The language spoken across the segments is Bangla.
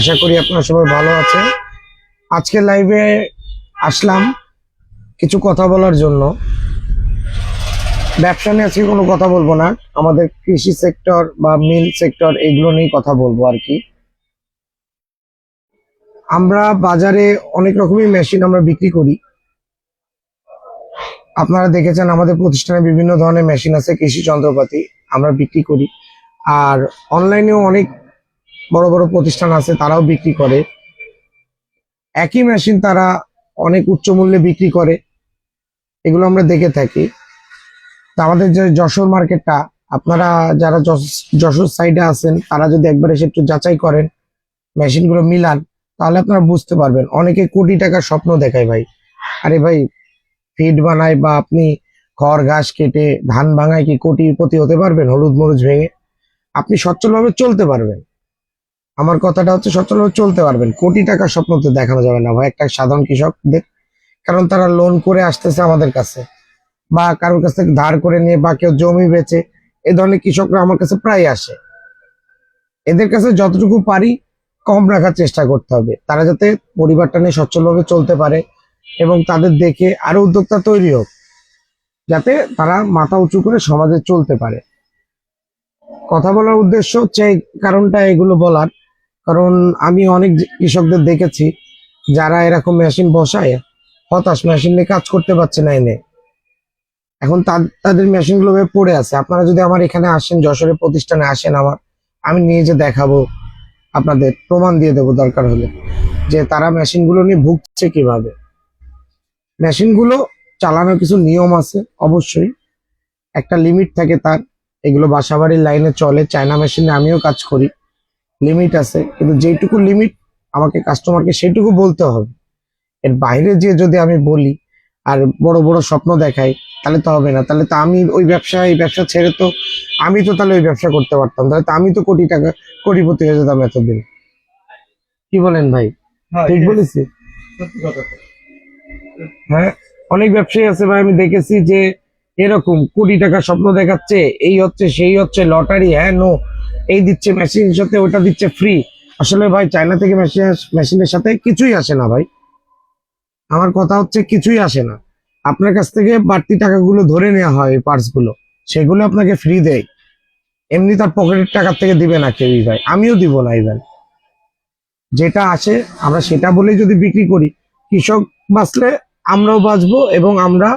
আশা করি আপনারা সবাই ভালো আছেন। আজকে লাইভে আসলাম কিছু কথা বলার জন্য। ব্যবসা নিয়ে আজকে কোনো কথা বলব না। আমাদের কৃষি সেক্টর বা মিল সেক্টর এগুলো নিয়ে কথা বলব আর কি। আমরা বাজারে অনেক রকমের মেশিন আমরা বিক্রি করি। আপনারা দেখেছেন আমাদের প্রতিষ্ঠানে বিভিন্ন ধরনের মেশিন আছে, কৃষি যন্ত্রপাতি আমরা বিক্রি করি। আর অনলাইনেও অনেক বড় বড় প্রতিষ্ঠান আছে, তারাও বিক্রি করে। একই মেশিন তারা অনেক উচ্চ মূল্যে বিক্রি করে। এগুলো আমরা দেখে থাকি। তা আমাদের যে যশোর মার্কেটটা আপনারা যারা যশ- যশোর সাইডে আছেন, তারা যদি একবার এসে একটু যাচাই করেন মেশিনগুলো মিলান, তাহলে আপনারা বুঝতে পারবেন। অনেকে কোটি টাকার স্বপ্ন দেখায় ভাই। আরে ভাই ফিড বানায় বা আপনি খড়, ঘাস কেটে, ধান ভাঙায় কি কোটি কোটিপতি হতে পারবেন? হলুদ, মরুচ ভেঙে। আপনি সচ্ছলভাবে চলতে পারবেন। আমার কথাটা হচ্ছে সচ্ছলভাবে চলতে পারবেন। কোটি টাকার স্বপ্ন তো দেখানো যাবে না ভাই, একটা সাধারণ কৃষকদের। কারণ তারা লোন করে আসতেছে আমাদের কাছে। বা কারোর কাছ থেকে ধার করে নিয়ে বা কেউ জমি বেচে, এ ধরনের কৃষকরা আমার কাছে প্রায় আসে। এদের কাছে যতটুকু পারি কম রাখার চেষ্টা করতে হবে। তারা যাতে পরিবারটা নিয়ে সচ্ছলভাবে চলতে পারে এবং তাদের দেখে আরও উদ্যোক্তা তৈরি হোক, যাতে তারা মাথা উঁচু করে সমাজে চলতে পারে। কথা বলার উদ্দেশ্য হচ্ছে কারণটা এগুলো বলার। কারণ আমি অনেক কৃষকদের দেখেছি, যারা এরকম মেশিন বসায়, হতাশ মেশিন নিয়ে কাজ করতে পারছে না এনে। এখন তাদের মেশিনগুলো এভাবে পড়ে আছে। আপনারা যদি আমার এখানে আসেন, যশোরের প্রতিষ্ঠানে আসেন আমার, আমি নিয়ে যে দেখাবো, আপনাদের প্রমাণ দিয়ে দেবো দরকার হলে, যে তারা মেশিনগুলো নিয়ে ভুগছে কীভাবে। মেশিনগুলো চালানোর কিছু নিয়ম আছে, অবশ্যই। একটা লিমিট থাকে তার, এগুলো বাসাবাড়ির লাইনে চলে, চায়না মেশিনে আমিও কাজ করি। লিমিট আছে কিন্তু যেটুকু লিমিট আমাকে কাস্টমারকে সেটুকু বলতে হবে। এর বাইরে যে যদি আমি বলি আর বড় বড় স্বপ্ন দেখাই তাহলে তো হবে না। তাহলে তো আমি ওই ব্যবসা এই ব্যবসা ছেড়ে তো আমি তো তাহলে ওই ব্যবসা করতে পারতাম। তাহলে তো আমি তো কোটি টাকা কোটিপতি হয়ে যেতাম এতদিন। কি বলেন ভাই? ঠিক বলেছি? হ্যাঁ অনেক ব্যবসায়ী আছে ভাই আমি দেখেছি যে এরকম কোটি টাকা স্বপ্ন দেখাচ্ছে এই হচ্ছে সেই হচ্ছে লটারি হ্যাঁ নো এই দিচ্ছে মেশিন সাথে, ওটা দিচ্ছে ফ্রি আসলে ভাই চায়না থেকে মেশিন মেশিনের সাথে কিছুই আসে না ভাই। আমার কথা হচ্ছে কিছুই আসে না। আপনার কাছ থেকে বাড়তি টাকাগুলো ধরে নেওয়া হয় পার্টসগুলো। সেগুলো আপনাকে ফ্রি দেয়। এমনি তার পকেটের টাকার থেকে দিবে না কেউই ভাই। আমিও দিব না ইভেন যেটা আসে, আমরা সেটা বলেই যদি বিক্রি করি, কৃষক বাঁচলে আমরাও বাঁচবো এবং আমরা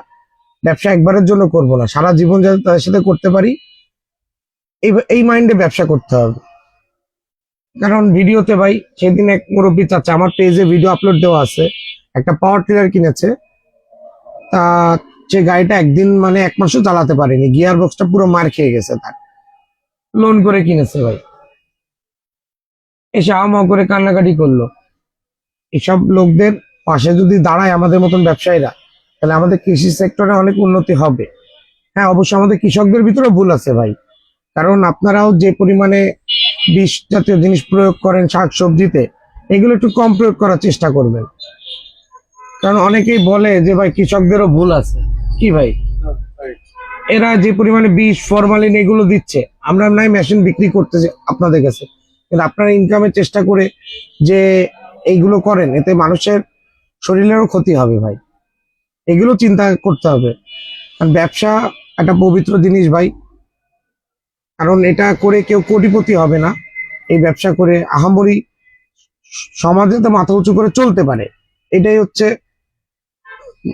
ব্যবসা একবারের জন্য করব না। সারা জীবন যাতে তাদের সাথে করতে পারি এই মাইন্ডে ব্যবসা করতে হবে। কারণ ভিডিওতে ভাই, সেদিন এক মুরব্বী চাচ্ছে আমার পেজে ভিডিও আপলোড দেওয়া আছে। একটা পাওয়ার টিলার কিনেছে। তা সে গাড়িটা একদিন মানে এক মাসও চালাতে পারেনি। গিয়ার বক্সটা পুরো মার খেয়ে গেছে তার। লোন করে কিনেছে ভাই। এসে আমা করে কান্নাকাটি করল। এসব লোকদের পাশে যদি দাঁড়ায় আমাদের মতন ব্যবসায়ীরা, তাহলে আমাদের কৃষি সেক্টরে অনেক উন্নতি হবে। হ্যাঁ অবশ্যই আমাদের কৃষকদের ভিতরে ভুল আছে ভাই। কারণ আপনারাও যে পরিমাণে বিষ জাতীয় জিনিস প্রয়োগ করেন শাক সবজিতে, এগুলো একটু কম প্রয়োগ করার চেষ্টা করবেন। কারণ অনেকেই বলে যে, ভাই, কৃষকদেরও ভুল আছে। কি ভাই? এরা যে পরিমাণে বিষ, ফরমালিন এগুলো দিচ্ছে, আমরা নাই মেশিন বিক্রি করতেছি আপনাদের কাছে। কিন্তু আপনারা ইনকামের চেষ্টা করে যে এইগুলো করেন, এতে মানুষের শরীরেরও ক্ষতি হবে ভাই। এগুলো চিন্তা করতে হবে। কারণ ব্যবসা একটা পবিত্র জিনিস ভাই। কারণ এটা করে কেউ কোটিপতি হবে না। এই ব্যবসা করে আহামরি সমাজে তো মাথা উঁচু করে চলতে পারে। এটাই হচ্ছে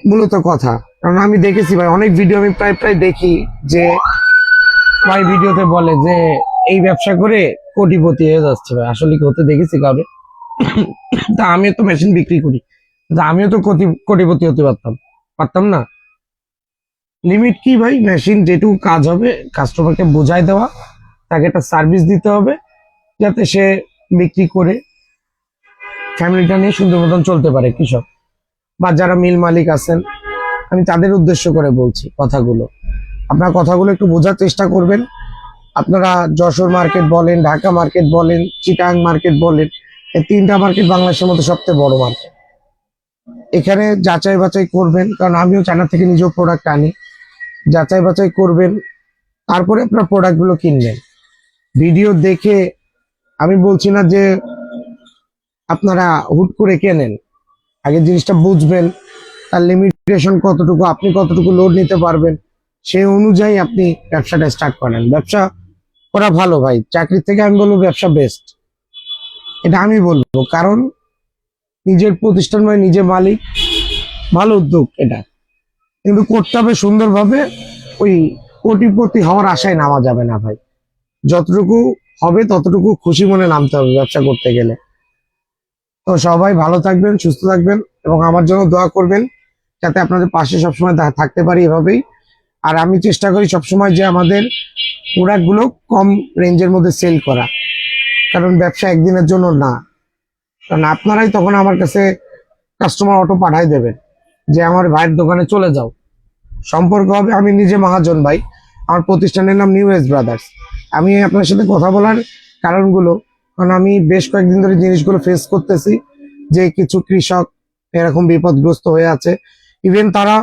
মূলত কথা। কারণ আমি দেখেছি ভাই, অনেক ভিডিও আমি প্রায় প্রায় দেখি যে ভাই ভিডিওতে বলে যে, এই ব্যবসা করে কোটিপতি হয়ে যাচ্ছে ভাই। আসলে কি হতে দেখেছি কাউরে তা আমিও তো মেশিন বিক্রি করি। আমিও তো কোটি- কোটিপতি হতে পারতাম। পারতাম না? লিমিট কি ভাই? মেশিন যেটুকু কাজ হবে কাস্টমারকে বোঝাই দেওয়া, তাকে একটা সার্ভিস দিতে হবে, যাতে সে বিক্রি করে ফ্যামিলিটা নিয়ে সুন্দর মতন চলতে পারে কৃষক। বা যারা মিল মালিক আছেন, আমি তাদের উদ্দেশ্য করে বলছি কথাগুলো। আপনার কথাগুলো একটু বোঝার চেষ্টা করবেন। আপনারা যশোর মার্কেট বলেন, ঢাকা মার্কেট বলেন, চিটাং মার্কেট বলেন, এই তিনটা মার্কেট বাংলাদেশের মধ্যে সবচেয়ে বড় মার্কেট এখানে যাচাই বাছাই করবেন, কারণ আমিও চায়না থেকে নিজেও প্রোডাক্ট আনি। যাচাই বাছাই করবেন, তারপরে আপনার প্রোডাক্টগুলো কিনবেন। ভিডিও দেখে, আমি বলছি না যে আপনারা হুট করে কেনেন, আগে জিনিসটা বুঝবেন, তার লিমিটেশন কতটুকু, আপনি কতটুকু লোড নিতে পারবেন, সেই অনুযায়ী আপনি ব্যবসাটা স্টার্ট করেন। ব্যবসা করা ভালো ভাই, চাকরির থেকে আমি বলব ব্যবসা বেস্ট এটা আমি বলব, কারণ নিজের প্রতিষ্ঠান মানে নিজে মালিক, ভালো উদ্যোগ এটা। কিন্তু করতে হবে সুন্দরভাবে ওই কোটিপতি হওয়ার আশায় নামা যাবে না ভাই। যতটুকু হবে ততটুকু খুশি মনে নামতে হবে ব্যবসা করতে গেলে। তো সবাই ভালো থাকবেন, সুস্থ থাকবেন এবং আমার জন্য দোয়া করবেন যাতে আপনাদের পাশে সবসময় থাকতে পারি এভাবেই। আর আমি চেষ্টা করি সবসময় যে আমাদের প্রোডাক্টগুলো কম রেঞ্জের মধ্যে সেল করা। কারণ ব্যবসা একদিনের জন্য না। কারণ আপনারাই তখন আমার কাছে কাস্টমার অটো পাঠাই দেবেন। যে আমার ভাইয়ের দোকানে চলে যাও। সম্পর্ক হবে আমি নিজে মহাজন ভাই। আমার প্রতিষ্ঠানের নাম নিউ এজ ব্রাদার্স আমি আপনার সাথে কথা বলার কারণগুলো, কারণ আমি বেশ কয়েকদিন ধরে জিনিসগুলো ফেস করতেছি, যে কিছু কৃষক এরকম বিপদগ্রস্ত হয়ে আছে। ইভেন তারা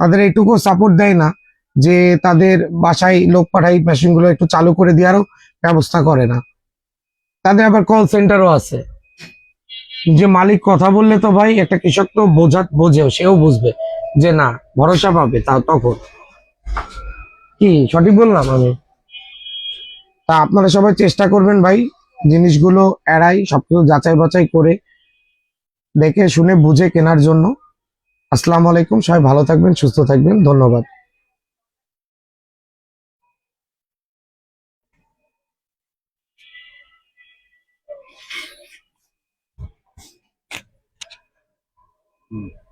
তাদের এইটুকু সাপোর্ট দেয় না, যে তাদের বাসায় লোক পাঠাই মেশিনগুলো একটু চালু করে দেওয়ারও ব্যবস্থা করে না। তাদের আবার কল সেন্টারও আছে। যে মালিক কথা বললে তো ভাই একটা কৃষক তো বোঝা বোঝেও, সেও বুঝবে যে না, ভরসা পাবে তা তখন। কি, সঠিক বললাম আমি? তা আপনারা সবাই চেষ্টা করবেন ভাই, জিনিসগুলো এড়াই, সবকিছু যাচাই বাছাই করে দেখে শুনে বুঝে কেনার জন্য। আসসালামু আলাইকুম, সবাই ভালো থাকবেন, সুস্থ থাকবেন, ধন্যবাদ। Mm.